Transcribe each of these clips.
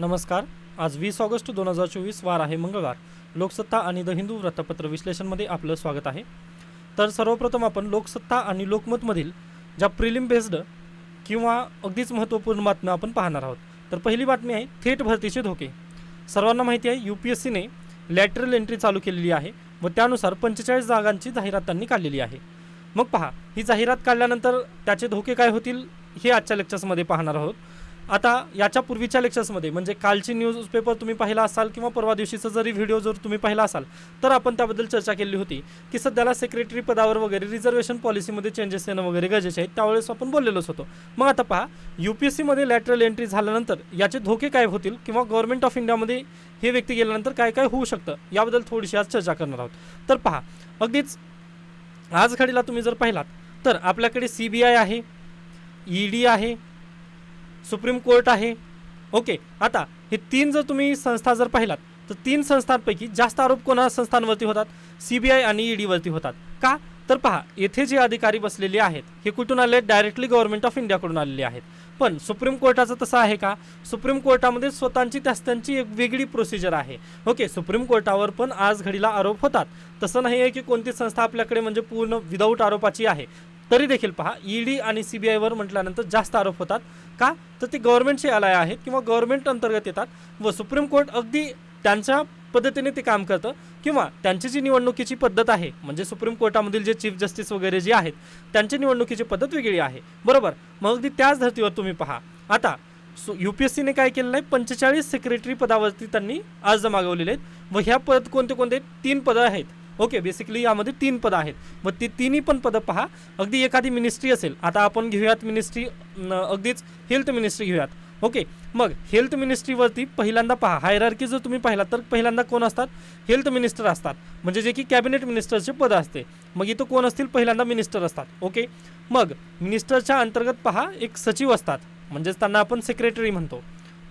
नमस्कार. आज वीस ऑगस्ट दोन हजार चोवीस वार आहे मंगळवार. लोकसत्ता आणि द हिंदू वृत्तपत्र विश्लेषणमध्ये आपलं स्वागत आहे. तर सर्वप्रथम आपण लोकसत्ता आणि लोकमतमधील ज्या प्रिलिम बेस्ड किंवा अगदीच महत्त्वपूर्ण बातम्या आपण पाहणार आहोत. तर पहिली बातमी आहे थेट भरतीचे धोके. सर्वांना माहिती आहे यू पी एस सीने लॅटरल एंट्री चालू केलेली आहे व त्यानुसार पंचेचाळीस जागांची जाहिरात त्यांनी काढलेली आहे. मग पहा ही जाहिरात काढल्यानंतर त्याचे धोके काय होतील हे आजच्या लेक्चर्समध्ये पाहणार आहोत. आता याच्या पूर्वीच्या लेक्चर्समध्ये म्हणजे कालची न्यूजपेपर तुम्ही पाहिला असाल किंवा परवा दिवशीचा जरी व्हिडिओ जर तुम्ही पाहिला असाल तर आपण त्याबद्दल चर्चा केली होती की सध्याला सेक्रेटरी पदावर वगैरे रिझर्वेशन पॉलिसीमध्ये चेंजेस येणं वगैरे गरजेचे आहेत त्यावेळेस आपण बोललेलोच होतो. मग आता पहा यू पी एस सीमध्ये लॅटरल एंट्री झाल्यानंतर याचे धोके काय होतील किंवा गव्हर्नमेंट ऑफ इंडियामध्ये हे व्यक्ती गेल्यानंतर काय काय होऊ शकतं याबद्दल थोडीशी आज चर्चा करणार आहोत. तर पहा अगदीच आज घडीला तुम्ही जर पाहिलात तर आपल्याकडे सी बी आय आहे ई डी आहे सुप्रीम कोर्ट आहे. ओके आता हे तीन जर तुम्ही संस्था जर पाहिलात तर तीन संस्थांपैकी जास्त आरोप कोणा संस्थांवरती होतात? सी बी आय आणि ई होतात. का? तर पहा येथे जे अधिकारी बसलेले आहेत हे कुठून आले? डायरेक्टली गव्हर्नमेंट ऑफ इंडियाकडून आलेले आहेत. पण सुप्रीम कोर्टाचं तसं आहे का? सुप्रीम कोर्टामध्ये स्वतःची त्यास त्यांची एक वेगळी प्रोसिजर आहे. ओके सुप्रीम कोर्टावर पण आज घडीला आरोप होतात. तसं नाही आहे की कोणती संस्था आपल्याकडे म्हणजे पूर्ण विदाऊट आरोपाची आहे. तरी देखील पहा ईडी आणि सी बी आयवर म्हटल्यानंतर जास्त आरोप होतात. का? तर ते गव्हर्नमेंटचे आलाय आहेत किंवा गव्हर्नमेंट अंतर्गत येतात व सुप्रीम कोर्ट अगदी त्यांच्या पद्धतीने ते काम करतं किंवा त्यांची जी निवडणुकीची पद्धत आहे म्हणजे सुप्रीम कोर्टामधील जे चीफ जस्टिस वगैरे जे आहेत त्यांची निवडणुकीची पद्धत वेगळी आहे. बरोबर? मग अगदी त्याच धर्तीवर तुम्ही पहा. आता सो यू पी एस सीने काय केलेलं आहे पंचेचाळीस सेक्रेटरी पदावरती त्यांनी अर्ज मागवलेले आहेत व ह्या पद कोणते कोणते? तीन पदं आहेत. ओके बेसिकली यामध्ये तीन पदं आहेत. मग ती तिन्ही पण पदं पहा. अगदी एखादी मिनिस्ट्री असेल आता आपण घेऊयात मिनिस्ट्री अगदीच हेल्थ मिनिस्ट्री घेऊयात. ओके मग हेल्थ मिनिस्ट्रीवरती पहिल्यांदा पहा. हायरार्की जर तुम्ही पाहिलात तर पहिल्यांदा कोण असतात? हेल्थ मिनिस्टर असतात. म्हणजे जे की कॅबिनेट मिनिस्टरचे पद असते. मग इथं कोण असतील? पहिल्यांदा मिनिस्टर असतात. ओके मग मिनिस्टरच्या अंतर्गत पहा एक सचिव असतात. म्हणजेच त्यांना आपण सेक्रेटरी म्हणतो.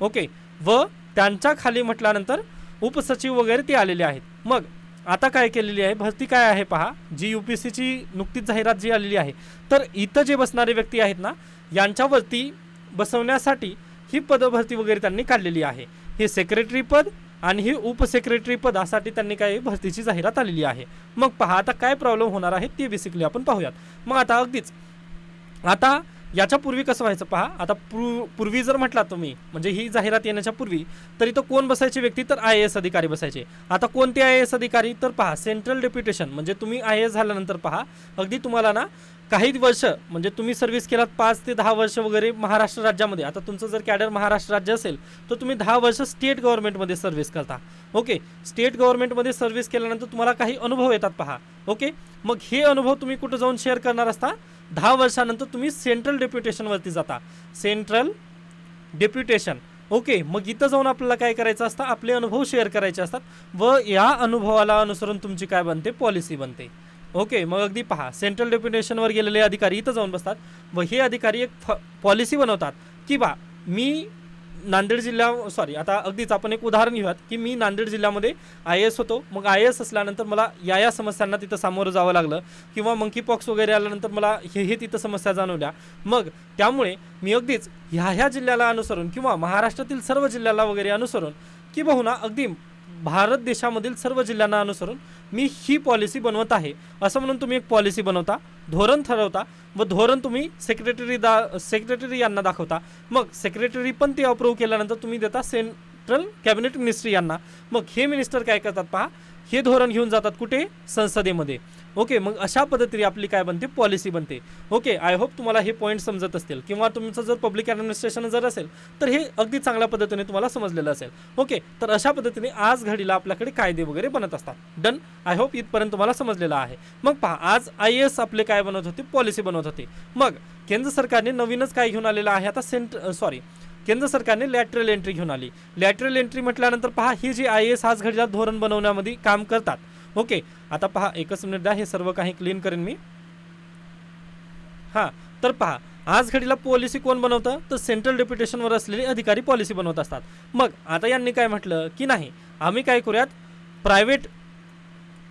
ओके व त्यांच्या खाली म्हटल्यानंतर उपसचिव वगैरे ते आलेले आहेत. मग आता काय केलेली आहे? भरती काय आहे पहा. जी यू पी सीची नुकतीच जाहिरात जी आलेली आहे. तर इथं जे बसणारे व्यक्ती आहेत ना यांच्यावरती बसवण्यासाठी ही पदभरती वगैरे त्यांनी काढलेली आहे. हे सेक्रेटरी पद आणि ही उपसेक्रेटरी पदासाठी त्यांनी काय भरतीची जाहिरात आलेली आहे. मग पहा आता काय प्रॉब्लेम होणार आहे ते बेसिकली आपण पाहूयात. मग आता अगदीच आता याच्या पूर्वी कसं व्हायचं पहा? आता पूर्व पूर्वी जर म्हटला तुम्ही म्हणजे ही जाहिरात येण्याच्या पूर्वी तर इथं कोण बसायचे व्यक्ती? तर आय एस अधिकारी बसायचे. आता कोणते आय एस अधिकारी? तर पहा सेंट्रल डेप्युटेशन म्हणजे तुम्ही आय एस झाल्यानंतर पहा अगदी तुम्हाला ना काही वर्ष म्हणजे तुम्ही सर्व्हिस केलात पाच ते दहा वर्ष वगैरे महाराष्ट्र राज्यामध्ये. आता तुमचं जर कॅडर महाराष्ट्र राज्य असेल तर तुम्ही दहा वर्ष स्टेट गव्हर्नमेंटमध्ये सर्व्हिस करता. ओके स्टेट गव्हर्नमेंटमध्ये सर्व्हिस केल्यानंतर तुम्हाला काही अनुभव येतात पहा. ओके मग हे अनुभव तुम्ही कुठं जाऊन शेअर करणार असता? दहा वर्षानंतर तुम्ही सेंट्रल डेप्युटेशनवरती जाता. सेंट्रल डेप्युटेशन ओके मग इथं जाऊन आपल्याला काय करायचं असतं? आपले अनुभव शेअर करायचे असतात. व या अनुभवाला अनुसरून तुमची काय बनते? पॉलिसी बनते. ओके मग अगदी पहा. सेंट्रल डेप्युटेशनवर गेलेले अधिकारी इथं जाऊन बसतात. व हे अधिकारी एक फ पॉलिसी बनवतात. की बा मी नांदेड जिल्हा सॉरी आता अगदीच आपण एक उदाहरण घेऊयात की मी नांदेड जिल्ह्यामध्ये आय एस होतो. मग आय एस असल्यानंतर मला या या समस्यांना तिथं सामोरं जावं लागलं किंवा मंकी पॉक्स वगैरे आल्यानंतर मला हे हे तिथं समस्या जाणवल्या. मग त्यामुळे मी अगदीच ह्या ह्या जिल्ह्याला अनुसरून किंवा महाराष्ट्रातील सर्व जिल्ह्याला वगैरे अनुसरून की बहुना अगदी भारत देशामधील सर्व जिल्ह्यांना अनुसरून मी ही पॉलिसी बनवत आहे. असं म्हणून तुम्ही एक पॉलिसी बनवता धोरण ठरवता व धोरण तुम्ही सेक्रेटरी दा सेक्रेटरी यांना दाखवता. मग सेक्रेटरी पण ते अप्रूव्ह केल्यानंतर तुम्ही देता सेंट्रल कॅबिनेट मिनिस्ट्री यांना. मग हे मिनिस्टर काय करतात पहा हे धोरण घेऊन जातात कुठे? संसदेमध्ये. ओके मग अशा पद्धतीने आपली काय बनते? पॉलिसी बनते. ओके आय होप तुम्हाला हे पॉईंट समजत असतील. किंवा तुमचं जर पब्लिक ॲडमिनिस्ट्रेशन जर असेल तर हे अगदी चांगल्या पद्धतीने तुम्हाला समजलेलं असेल. ओके तर अशा पद्धतीने आज घडीला आपल्याकडे कायदे वगैरे बनत असतात. डन आय होप इथपर्यंत तुम्हाला समजलेलं आहे. मग पहा आज आय एस आपले काय बनवत होते? पॉलिसी बनवत होते. मग केंद्र सरकारने नवीनच काय घेऊन आलेलं आहे? आता सेंट सॉरी केंद्र सरकारने लॅटरल एंट्री घेऊन आली. लॅटरल एंट्री म्हटल्यानंतर पहा ही जी आय एस आज घडीला धोरण बनवण्यामध्ये काम करतात ओके आता पहा एकच मिनिट द्या हे सर्व काही क्लीन करेन मी. हां तर पहा आज घडीला पॉलिसी कोण बनवतं? तर सेंट्रल डेप्युटेशनवर असलेले अधिकारी पॉलिसी बनवत असतात. मग आता यांनी काय म्हटलं की नाही आम्ही काय करूयात? प्रायव्हेट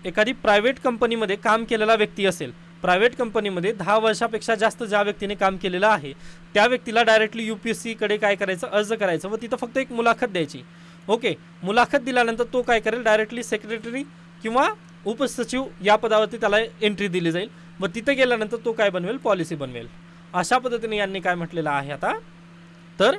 एखादी प्रायव्हेट कंपनीमध्ये काम केलेला व्यक्ती असेल. प्रायव्हेट कंपनीमध्ये दहा वर्षापेक्षा जास्त ज्या व्यक्तीने काम केलेलं आहे त्या व्यक्तीला डायरेक्टली यू पी एस सीकडे काय करायचं अर्ज करायचं व तिथं फक्त एक मुलाखत द्यायची. ओके मुलाखत दिल्यानंतर तो काय करेल? डायरेक्टली सेक्रेटरी किंवा उपसचिव या पदावरती त्याला एंट्री दिली जाईल. व तिथे गेल्यानंतर तो काय बनवेल? पॉलिसी बनवेल. अशा पद्धतीने यांनी काय म्हटलेलं आहे आता? तर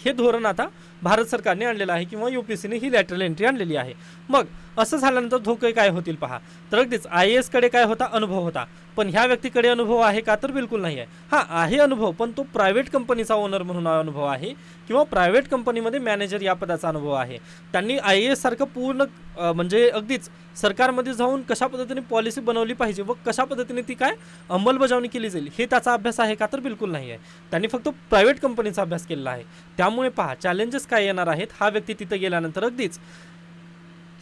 हे धोरण आता भारत सरकारने आणलेला आहे किंवा यू पी सीने ही लॅटरल एंट्री आणलेली आहे. मग असं झाल्यानंतर धोके काय होतील पहा. तर अगदीच आय एसकडे काय होता? अनुभव होता. पण ह्या व्यक्तीकडे अनुभव आहे का तर बिलकुल नाही आहे हा आहे अनुभव पण तो प्रायव्हेट कंपनीचा ओनर म्हणून अनुभव आहे किंवा प्रायव्हेट कंपनीमध्ये मॅनेजर या पदाचा अनुभव आहे. त्यांनी आय एस सारखं पूर्ण म्हणजे अगदीच सरकारमध्ये जाऊन कशा पद्धतीने पॉलिसी बनवली पाहिजे व कशा पद्धतीने ती काय अंमलबजावणी केली जाईल हे त्याचा अभ्यास आहे का तर बिलकुल नाही आहे त्यांनी फक्त प्रायव्हेट कंपनीचा अभ्यास केलेला आहे. त्यामुळे पहा चॅलेंजेस काय येणार आहेत? हा व्यक्ती तिथं गेल्यानंतर अगदीच.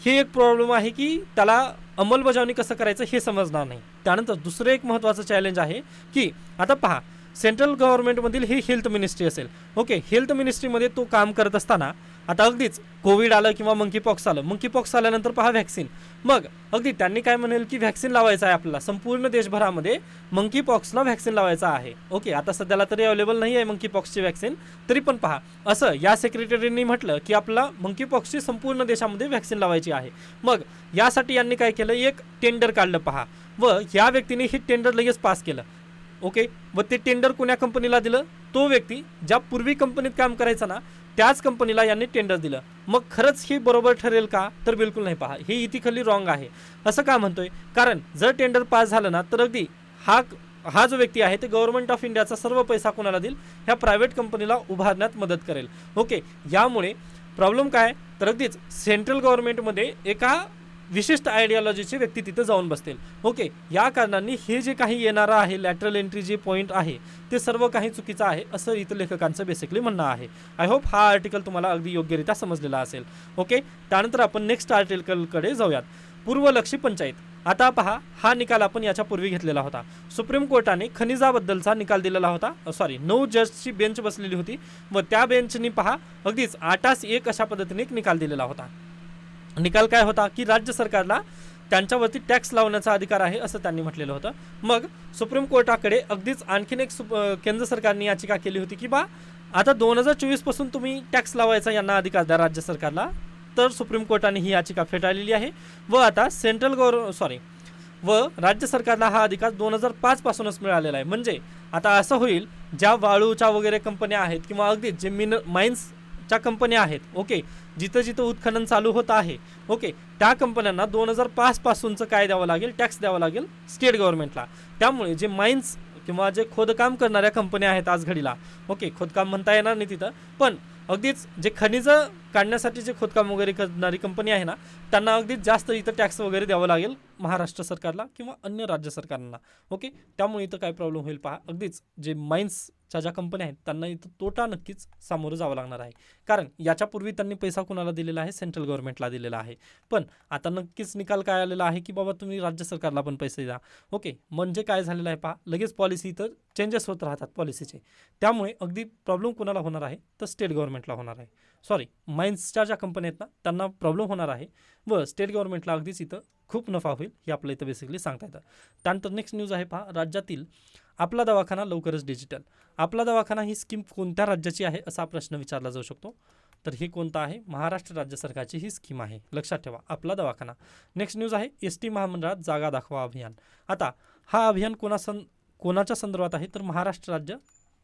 हे एक प्रॉब्लेम आहे की त्याला अंमलबजावणी कसं करायचं हे समजणार नाही. त्यानंतर दुसरं एक महत्त्वाचं चॅलेंज आहे की आता पहा सेंट्रल गव्हर्नमेंटमधील हे हेल्थ मिनिस्ट्री असेल. ओके हेल्थ मिनिस्ट्रीमध्ये तो काम करत असताना आता अगदीच कोविड आलं किंवा मंकी पॉक्स आलं. मंकी पॉक्स आल्यानंतर पहा व्हॅक्सिन मग अगदी त्यांनी काय म्हणेल की व्हॅक्सिन लावायचं आहे आपल्याला. संपूर्ण देशभरामध्ये मंकी पॉक्सला व्हॅक्सिन लावायचं आहे. ओके आता सध्याला तरी अवेलेबल नाही आहे मंकी पॉक्सची व्हॅक्सिन तरी पण पहा असं या सेक्रेटरींनी म्हटलं की आपला मंकी पॉक्सची संपूर्ण देशामध्ये व्हॅक्सिन लावायची आहे. मग यासाठी यांनी काय केलं? एक टेंडर काढलं पहा. व या व्यक्तीने हे टेंडर लगेच पास केलं. ओके व ते टेंडर कोण्या कंपनीला दिलं? तो व्यक्ती ज्या पूर्वी कंपनीत काम करायचा ना त्याच कंपनीला यांनी टेंडर दिलं. मग खरंच ही बरोबर ठरेल का? तर बिलकुल नाही पहा. हे इथिकली रॉंग आहे. असं का म्हणतोय? कारण जर टेंडर पास झालं ना तर अगदी हा हा जो व्यक्ती आहे ते गव्हर्नमेंट ऑफ इंडियाचा सर्व पैसा कोणाला देईल? ह्या प्रायव्हेट कंपनीला उभारण्यात मदत करेल. ओके यामुळे प्रॉब्लेम काय? तर अगदीच सेंट्रल गव्हर्नमेंटमध्ये एका विशिष्ट आयडियॉलॉजीचे व्यक्ती तिथं जाऊन बसतील. ओके या कारणांनी हे जे काही येणारं आहे लॅटरल एंट्री जे पॉईंट आहे ते सर्व काही चुकीचं आहे असं इथं लेखकांचं बेसिकली म्हणणं आहे. आय होप हा आर्टिकल तुम्हाला अगदी योग्यरित्या समजलेला असेल. ओके त्यानंतर आपण नेक्स्ट आर्टिकलकडे जाऊयात. पूर्वलक्षी पंचायत. आता पहा हा निकाल आपण याच्यापूर्वी घेतलेला होता. सुप्रीम कोर्टाने खनिजाबद्दलचा निकाल दिलेला होता. सॉरी नऊ जजची बेंच बसलेली होती. व त्या बेंचनी पहा अगदीच आठास एक अशा पद्धतीने एक निकाल दिलेला होता. निकाल काय होता की राज्य सरकारला त्यांच्यावरती टॅक्स लावण्याचा अधिकार आहे असं त्यांनी म्हटलेलं होतं. मग सुप्रीम कोर्टाकडे अगदीच आणखीन एक सुप केंद्र सरकारने याचिका केली होती की बा आता दोन हजार चोवीसपासून तुम्ही टॅक्स लावायचा यांना अधिकार द्या राज्य सरकारला तर सुप्रीम कोर्टाने ही याचिका फेटाळलेली आहे. व आता सेंट्रल गव्हर्न सॉरी व राज्य सरकारला हा अधिकार दोन हजार पाचपासूनच मिळालेला आहे. म्हणजे आता असं होईल ज्या वाळूच्या वगैरे कंपन्या आहेत किंवा अगदी जे मिन ज्या कंपन्या आहेत ओके? जिथं जिथं उत्खनन चालू होत आहे ओके? त्या कंपन्यांना दोन हजार पाचपासूनचं काय द्यावं लागेल? टॅक्स द्यावं लागेल स्टेट गव्हर्नमेंटला. त्यामुळे जे माइन्स किंवा जे खोदकाम करणाऱ्या कंपन्या आहेत आज घडीला ओके? खोदकाम म्हणता येणार नाही तिथं पण अगदीच जे खनिजं काढण्यासाठी जे खोदकाम वगैरे करणारी कंपनी आहे ना त्यांना अगदीच जास्त इथं टॅक्स वगैरे द्यावं लागेल महाराष्ट्र सरकारला किंवा अन्य राज्य सरकारांना ओके? त्यामुळे इथं काय प्रॉब्लेम होईल पहा अगदीच जे माइन्स च्या ज्या कंपन्या आहेत त्यांना इथं तोटा नक्कीच सामोरं जावं लागणार आहे. कारण याच्यापूर्वी त्यांनी पैसा कुणाला दिलेला आहे? सेंट्रल गव्हर्नमेंटला दिलेला आहे. पण आता नक्कीच निकाल काय आलेला आहे की बाबा तुम्ही राज्य सरकारला पण पैसे द्या. ओके म्हणजे काय झालेलं आहे पहा लगेच पॉलिसी इथं चेंजेस होत राहतात पॉलिसीचे त्यामुळे अगदी प्रॉब्लेम कुणाला होणार आहे? तर स्टेट गव्हर्नमेंटला होणार आहे. सॉरी माइन्सच्या ज्या कंपन्या आहेत ना त्यांना प्रॉब्लेम होणार आहे व स्टेट गव्हर्नमेंटला अगदीच इथं खूप नफा होईल हे आपलं इथं बेसिकली सांगता येतं. त्यानंतर नेक्स्ट न्यूज आहे पहा राज्यातील आपला दवाखाना लवकरच डिजिटल आपला दवाखाना ही स्कीम कोणत्या राज्याची आहे असा प्रश्न विचारला जाऊ शकतो. तर हे कोणतं आहे? महाराष्ट्र राज्य सरकारची ही स्कीम आहे. लक्षात ठेवा आपला दवाखाना. नेक्स्ट न्यूज आहे एस टी महामंडळात जागा दाखवा अभियान. आता हा अभियान कोणा सं कोणाच्या संदर्भात आहे? तर महाराष्ट्र राज्य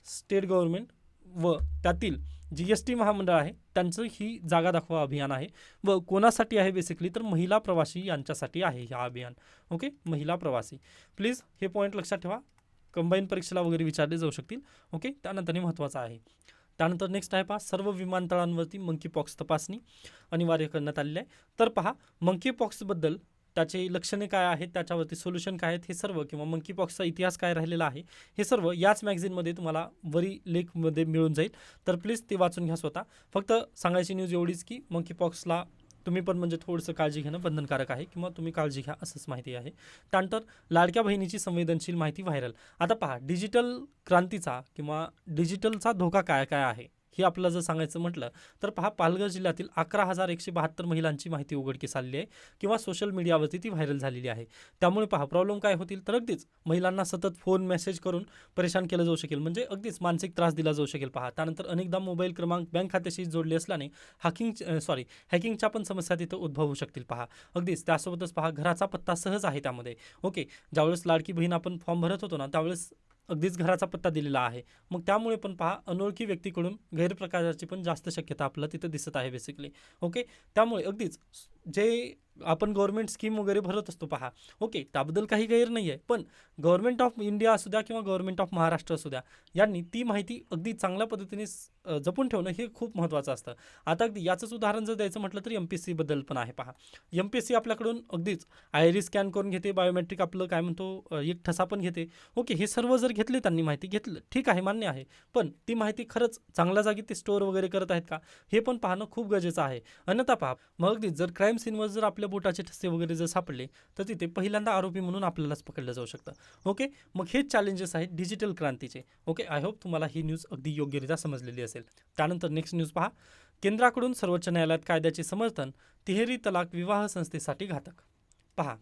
स्टेट गव्हर्नमेंट व त्यातील जी एस टी महामंडळ आहे त्यांचं ही जागा दाखवा अभियान आहे. व कोणासाठी आहे बेसिकली तर महिला प्रवासी यांच्यासाठी आहे हा अभियान. ओके महिला प्रवासी. प्लीज हे पॉईंट लक्षात ठेवा. कंबाईन परीक्षेला वगैरे विचारले जाऊ शकतील. ओके त्यानंतर हे महत्त्वाचं आहे. त्यानंतर नेक्स्ट आहे पहा सर्व विमानतळांवरती मंकी पॉक्स तपासणी अनिवार्य करण्यात आलेली आहे. तर पहा मंकी पॉक्सबद्दल त्याचे लक्षणे काय आहेत? त्याच्यावरती सोल्युशन काय आहेत? हे सर्व किंवा मंकी पॉक्सचा इतिहास काय राहिलेला आहे? हे सर्व याच मॅगझिनमध्ये तुम्हाला वरी लेखमध्ये मिळून जाईल. तर प्लीज ते वाचून घ्या स्वतः. फक्त सांगायची न्यूज एवढीच की मंकी पॉक्सला तुम्ही पण म्हणजे थोडंसं काळजी घेणं बंधनकारक आहे किंवा तुम्ही काळजी घ्या असंच माहिती आहे. त्यानंतर लाडक्या बहिणीची संवेदनशील माहिती व्हायरल. आता पहा डिजिटल क्रांतीचा किंवा डिजिटलचा धोका काय काय आहे? हे आपलं जर सांगायचं म्हटलं तर पहा पालघर जिल्ह्यातील अकरा हजार एकशे बहात्तर महिलांची माहिती उघडकीस आलेली आहे किंवा सोशल मीडियावरती ती व्हायरल झालेली आहे. त्यामुळे पहा प्रॉब्लेम काय होतील? तर अगदीच महिलांना सतत फोन मेसेज करून परेशान केलं जाऊ शकेल. म्हणजे अगदीच मानसिक त्रास दिला जाऊ शकेल पहा. त्यानंतर अनेकदा मोबाईल क्रमांक बँक खात्याशी जोडले असल्याने हॅकिंग सॉरी हॅकिंगच्या पण समस्या तिथं उद्भवू शकतील पहा. अगदीच त्यासोबतच पहा घराचा पत्ता सहज आहे त्यामध्ये. ओके ज्यावेळेस लाडकी बहीण आपण फॉर्म भरत होतो ना त्यावेळेस अगदीच घराचा पत्ता दिलेला आहे. मग त्यामुळे पण पहा अनोळखी व्यक्तीकडून गैरप्रकाराची पण जास्त शक्यता आपल्याला तिथं दिसत आहे बेसिकली ओके त्यामुळे अगदीच जे आपण गव्हर्मेंट स्कीम वगैरे भरत असतो पहा. ओके त्याबद्दल काही गैर नाही आहे पण गव्हर्मेंट ऑफ इंडिया असू द्या किंवा गव्हर्मेंट ऑफ महाराष्ट्र असू द्या यांनी ती माहिती अगदी चांगल्या पद्धतीने जपून ठेवणं हे खूप महत्त्वाचं असतं. आता अगदी याचंच उदाहरण जर द्यायचं म्हटलं तर एम पी एस सीबद्दल पण आहे पहा. एम पी एस सी आपल्याकडून अगदीच आयरी स्कॅन करून घेते बायोमेट्रिक आपलं काय म्हणतो एक ठसा पण घेते. ओके हे सर्व जर घेतले त्यांनी माहिती घेतलं ठीक आहे मान्य आहे. पण ती माहिती खरंच चांगल्या जागी ते स्टोअर वगैरे करत आहेत का? हे पण पाहणं खूप गरजेचं आहे. अन्यथा पहा मग अगदी जर क्राईम सीनवर जर आपल्या बोटाचे ठसे वगैरे जर सापडले तर तिथे पहिल्यांदा आरोपी म्हणून आपल्यालाच पकडलं जाऊ शकतं. ओके मग हेच चॅलेंजेस आहेत डिजिटल क्रांतीचे. ओके आय होप तुम्हाला ही न्यूज अगदी योग्यरित्या समजलेली असेल. त्यानंतर नेक्स्ट न्यूज पहा. केंद्राकडून सर्वोच्च न्यायालयात कायद्याचे समर्थन तिहेरी तलाक विवाह संस्थेसाठी घातक. पहा.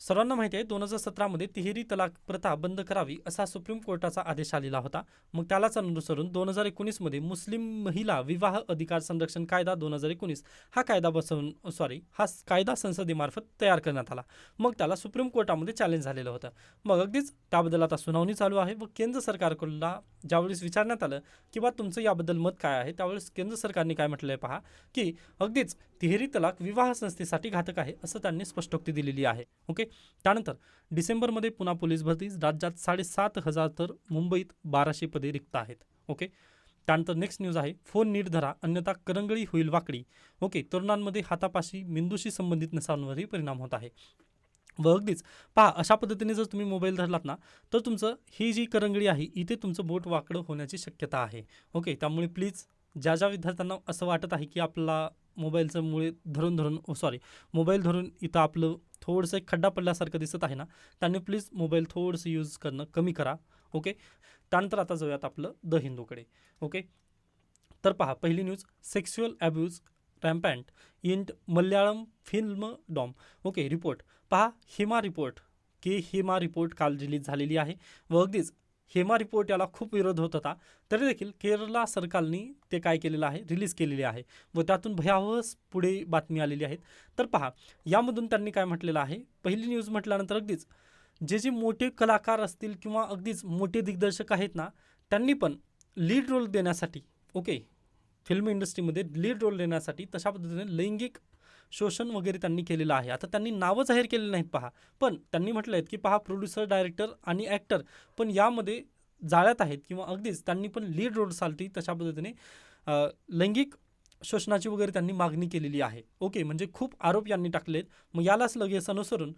सर्वांना माहिती आहे दोन हजार सतरामध्ये तिहेरी तलाक प्रथा बंद करावी असा सुप्रीम कोर्टाचा आदेश आलेला होता. मग त्यालाच अनुसरून दोन हजार एकोणीसमध्ये मुस्लिम महिला विवाह अधिकार संरक्षण कायदा दोन हजार एकोणीस हा कायदा बसवून सॉरी हा कायदा संसदेमार्फत तयार करण्यात आला. मग त्याला सुप्रीम कोर्टामध्ये चॅलेंज झालेलं होतं. मग अगदीच त्याबद्दल आता सुनावणी चालू आहे व केंद्र सरकारकडून ज्यावेळेस विचारण्यात आलं की बा तुमचं याबद्दल मत काय आहे त्यावेळेस केंद्र सरकारने काय म्हटलं आहे पहा की अगदीच तिहेरी तलाक विवाह संस्थेसाठी घातक आहे असं त्यांनी स्पष्टोक्ती दिलेली आहे. ओके? त्यानंतर डिसेंबरमध्ये पुन्हा पोलीस भरती राज्यात साडेसात हजार तर मुंबईत बाराशे पदे रिक्त आहेत. ओके? त्यानंतर नेक्स्ट न्यूज आहे फोन नीट धरा अन्यथा करंगळी होईल वाकडी. ओके? तरुणांमध्ये हातापाशी मेंदूशी संबंधित नसांवरही परिणाम होत आहे. व अगदीच पहा अशा पद्धतीने जर तुम्ही मोबाईल धरलात ना तर तुमचं ही जी करंगळी आहे इथे तुमचं बोट वाकडं होण्याची शक्यता आहे. ओके? त्यामुळे प्लीज ज्या ज्या विद्यार्थ्यांना असं वाटत आहे की आपला मोबाईलचं मुळे धरून धरून सॉरी मोबाईल धरून इथं आपलं थोडंसं एक खड्डा पडल्यासारखं दिसत आहे ना त्यांनी प्लीज मोबाईल थोडंसं यूज करणं कमी करा ओके त्यानंतर आता जाऊयात आपलं द हिंदूकडे ओके तर पहा पहिली news sexual abuse rampant in Malayalam filmdom okay report पहा Hema report K Hema report काल रिलीज झालेली आहे. व अगदीच हेमा रिपोर्ट याला खूप विरोध होत होता. तरी देखील केरला सरकारने ते काय केलेलं आहे? रिलीज केलेले आहे. व त्यातून भयावह पुढे बातमी आलेली आहेत. तर पहा यामधून त्यांनी काय म्हटलेलं आहे? पहिली न्यूज म्हटल्यानंतर अगदीच जे जे मोठे कलाकार असतील किंवा अगदीच मोठे दिग्दर्शक आहेत ना त्यांनी पण लीड रोल देण्यासाठी ओके फिल्म इंडस्ट्रीमध्ये लीड रोल देण्यासाठी तशा पद्धतीने लैंगिक शोषण वगैरे त्यांनी केलेलं आहे. आता त्यांनी नावं जाहीर केलेली नाहीत पहा. पण त्यांनी म्हटलं आहेत की पहा प्रोड्युसर डायरेक्टर आणि ॲक्टर पण यामध्ये जाळ्यात आहेत किंवा अगदीच त्यांनी पण लीड रोल चालती तशा पद्धतीने लैंगिक शोषणाची वगैरे त्यांनी मागणी केलेली आहे. ओके म्हणजे खूप आरोप यांनी टाकलेत. मग यालाच लगेच अनुसरून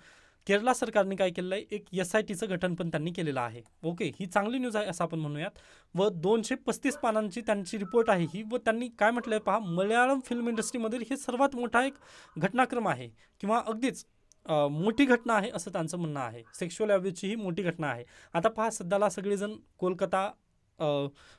केरला सरकारने काय केलेलं आहे एक एस आय टीचं गठन पण त्यांनी केलेलं आहे. ओके ही चांगली न्यूज आहे असं आपण म्हणूयात. व दोनशे पस्तीस पानांची त्यांची रिपोर्ट आहे ही. व त्यांनी काय म्हटलं आहे पहा? मल्याळम फिल्म इंडस्ट्रीमधील हे सर्वात मोठा एक घटनाक्रम आहे. किंवा अगदीच मोठी घटना आहे असं त्यांचं म्हणणं आहे. सेक्शुअल ॲब्यूजची ही मोठी घटना आहे. आता पहा सध्याला सगळेजण कोलकाता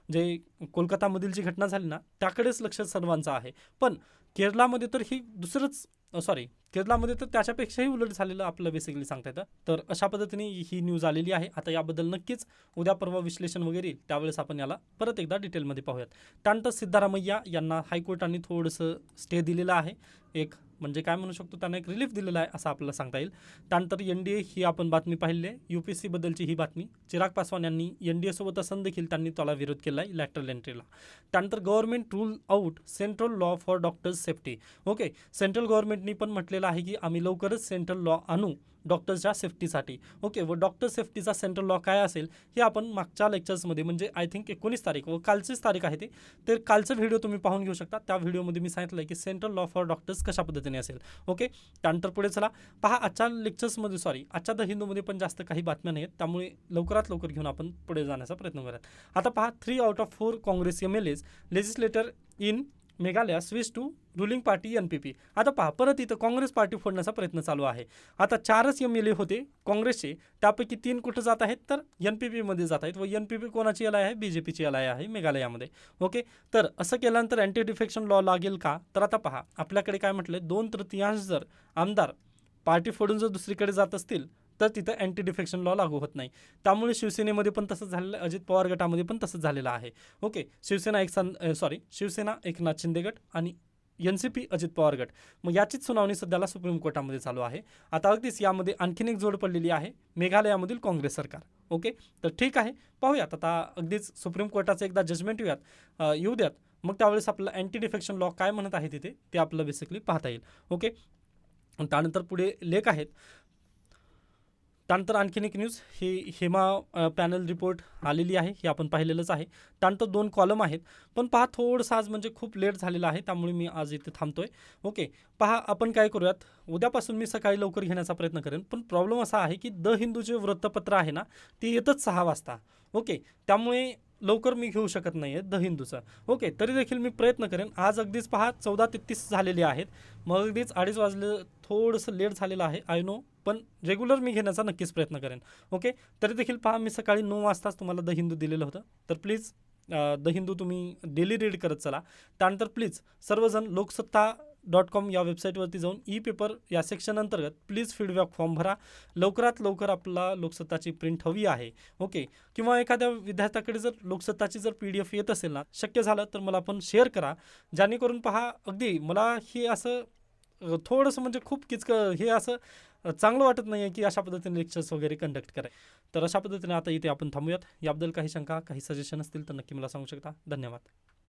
जे कोलकातामधील जी घटना झाली ना त्याकडेच लक्ष सर्वांचं आहे. पण केरलामध्ये तर ही दुसरंच सॉरी केरलामध्ये तर त्याच्यापेक्षाही उलट झालेलं आपलं बेसिकली सांगता येतं. तर अशा पद्धतीने ही न्यूज आलेली आहे. आता याबद्दल नक्कीच उद्या परवा विश्लेषण वगैरे येईल त्यावेळेस आपण याला परत एकदा डिटेलमध्ये पाहूयात. त्यानंतर सिद्धारामय्या यांना हायकोर्टाने थोडंसं स्टे दिलेलं आहे. एक म्हणजे काय म्हणू शकतो त्यांना एक रिलीफ दिलेला आहे असं आपल्याला सांगता येईल. त्यानंतर एन डी ए ही आपण बातमी पाहिली आहे. यू पी सीबद्दलची ही बातमी. चिराग पासवान यांनी एन डी एसोबत असं देखील त्यांनी त्याला विरोध केला आहे लॅटरल एंट्रीला त्यानंतर government rule out central law for doctors safety okay central गव्हर्नमेंटनी पण म्हटलेलं आहे की आम्ही लवकरच सेंट्रल लॉ आणू डॉक्टर्सच्या सेफ्टीसाठी. ओके व डॉक्टर सेफ्टीचा सेंट्रल लॉ काय असेल हे आपण मागच्या लेक्चर्समध्ये म्हणजे आय थिंक एकोणीस तारीख व कालचीच तारीख आहे ते तर कालचं व्हिडिओ तुम्ही पाहून घेऊ शकता. त्या व्हिडिओमध्ये मी सांगितलं आहे की सेंट्रल लॉ फॉर डॉक्टर्स कशा पद्धतीने असेल. ओके त्यानंतर पुढे चला. पहा आजच्या लेक्चर्समध्ये सॉरी आजच्या द हिंदूमध्ये पण जास्त काही बातम्या नाही आहेत त्यामुळे लवकरात लवकर घेऊन आपण पुढे जाण्याचा प्रयत्न करूयात. आता पहा three out of four Congress M L A's legislator in Meghalaya switch to ruling party N P P. आता पहा परत इथं काँग्रेस पार्टी फोडण्याचा प्रयत्न चालू आहे. आता चारच एम एल ए होते काँग्रेसचे. त्यापैकी तीन कुठं जात आहेत? तर एन पी पीमध्ये जात आहेत. व एन पी पी कोणाची एल आहे? बी जे पीची एल आहे मेघालयामध्ये. ओके? तर असं केल्यानंतर अँटी डिफेक्शन लॉ लागेल का? तर आता पहा आपल्याकडे काय म्हटलं दोन तृतीयांश जर आमदार पार्टी फोडून जर दुसरीकडे जात असतील तर तिथं अँटी डिफेक्शन लॉ लागू होत नाही. त्यामुळे शिवसेनेमध्ये पण तसंच झालेलं अजित पवार गटामध्ये पण तसंच झालेलं आहे. ओके? शिवसेना एक सॉरी शिवसेना एकनाथ शिंदे गट आणि N C P Ajit Pawar गट. मग याचीच सुनावणी सध्याला सुप्रीम कोर्टामध्ये चालू आहे. आता अगदीच यामध्ये आणखीन एक जोड पडलेली आहे मेघालयामधील काँग्रेस सरकार. ओके? तर ठीक आहे पाहूयात. आता अगदीच सुप्रीम कोर्टाचं एकदा जजमेंट येऊयात. येऊ द्यात. मग त्यावेळेस आपलं अँटी डिफेक्शन लॉ काय म्हणत आहे तिथे ते आपलं बेसिकली पाहता येईल. ओके? त्यानंतर पुढे लेख आहेत. त्यानंतर आणखीन एक न्यूज ही हेमा पॅनल रिपोर्ट आलेली आहे हे आपण पाहिलेलंच आहे. त्यानंतर दोन कॉलम आहेत पण पहा थोडंसं आज म्हणजे खूप लेट झालेलं आहे त्यामुळे मी आज इथे थांबतोय. ओके पहा आपण काय करूयात उद्यापासून मी सकाळी लवकर घेण्याचा प्रयत्न करेन पण प्रॉब्लेम असा आहे की द हिंदू जे वृत्तपत्र आहे ना ते येतच सहा वाजता. ओके त्यामुळे लवकर मी घेऊ शकत नाही आहे द हिंदूचं. ओके तरी देखील मी प्रयत्न करेन आज अगदीच पहा चौदा तेहतीस झालेले आहेत मग अगदीच अडीच वाजले थोडंसं लेट झालेलं आहे आय नो पण रेग्युलर मी घेण्याचा नक्कीच प्रयत्न करेन. ओके तरी देखील पहा मी सकाळी नऊ वाजताच तुम्हाला द हिंदू दिलेलं होतं. तर प्लीज द हिंदू तुम्ही डेली रीड करत चला. त्यानंतर प्लीज सर्वजण लोकसत्ता डॉट कॉम या वेबसाईटवरती जाऊन ई पेपर या सेक्शन अंतर्गत प्लीज फीडबॅक फॉर्म भरा. लवकरात लवकर आपला लोकसत्ताची प्रिंट हवी आहे. ओके किंवा एखाद्या विद्यार्थ्याकडे जर लोकसत्ताची जर पी डी एफ येत असेल ना शक्य झालं तर मला पण शेअर करा. जेणेकरून पहा अगदी मला हे असं थोडंसं म्हणजे खूप किचकं हे असं चांगलं वाटत नाही आहे की अशा पद्धतीने लेक्चर्स वगैरे कंडक्ट कराय. तर अशा पद्धतीने आता इथे आपण थांबूयात. याबद्दल काही शंका काही सजेशन असतील तर नक्की मला सांगू शकता. धन्यवाद.